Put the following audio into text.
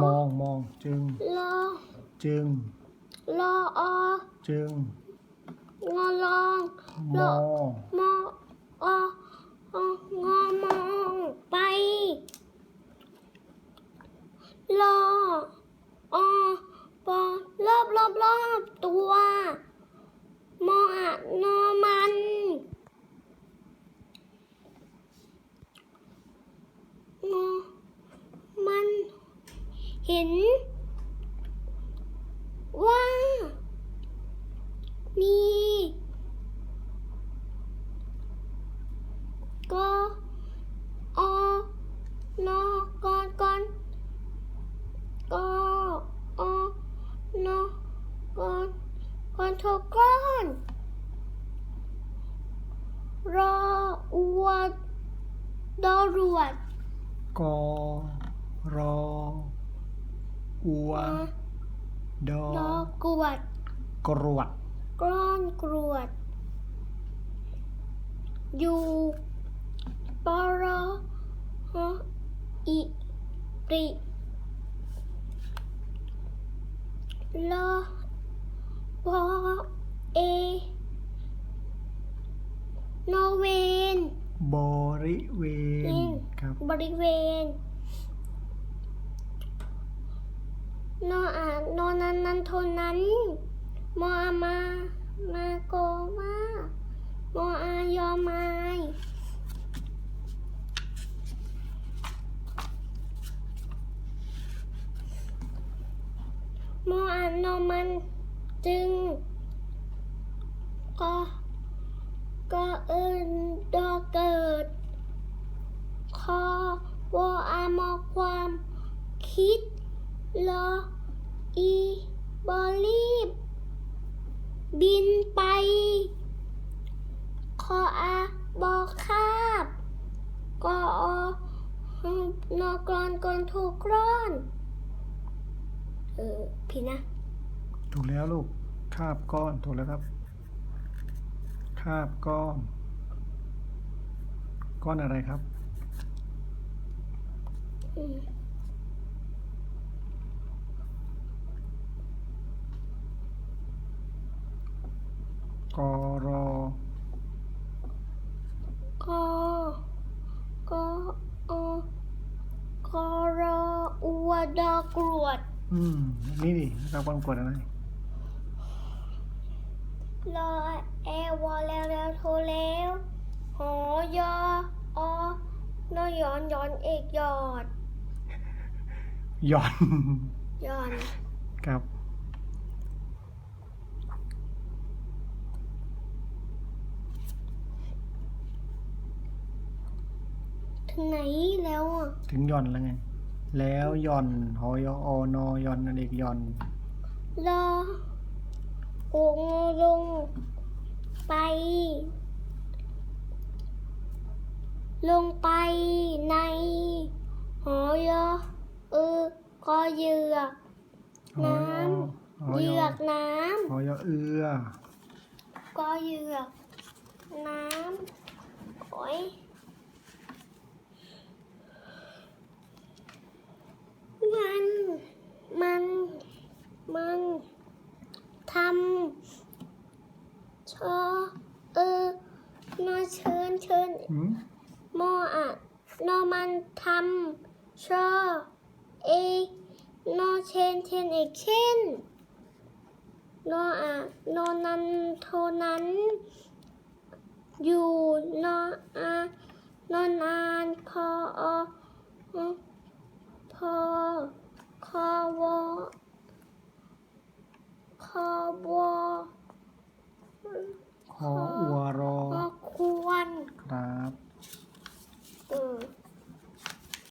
มองมองจึงลอจึงลออจึงงอลองมอมออองอมองไปลออปอรอบรอบรอบตัว มออะนอมันงอมัน เห็น ว่า มีก็ออนอกอนกอนก็ออนอกอนกอนโทก้อน รออวดดอรวดกอรอ อัว ดอ ดอกวด กรวด กล้อนกรวดอยู่ปรฮออิปริลอปอเอนอเวน บริเวณ ครับ บริเวณ นออานนอนันนันโทนั้นมออามามาโกมามออายอมายมออานนอมันจึงก็ก็เอินดอเกิด คอวออามอความคิด ลออีบอรีบ บินไป คออาบอคาบ กออนอกรอนกอนถูกร้อน เออพี่นะ ถูกแล้วลูก คาบก้อนถูกแล้วครับ คาบก้อน ก้อนอะไรครับ อืม กอรอกอกออกอรออวดอกรวด อืม นี่ดินะครับก้อนกวดอะไรรอแอวอแล้วแล้วโทรแล้วหอยออนอย้อนย้อนเอกยอดหย่อนย้อนครับ ถึงไหนแล้วอะ ถึงหย่อนแล้วไง แล้วหย่อนหอยออนอหย่อนอันเอกหย่อนรอโกงลง ไป ลงไปใน หอยอเออกอเหยือกหอยอน้ำหอเหยยืออกน้หอยอเอือำกอเหยือกน้ำโอ้ย เออนอเชิญเชิญหืโมอะนอมันทำชอเอนอเชนเชนเอเช่นนออะนอนันโทนั้น อยู่นออานอนานคออพอคอวอคอวอ 好，我喽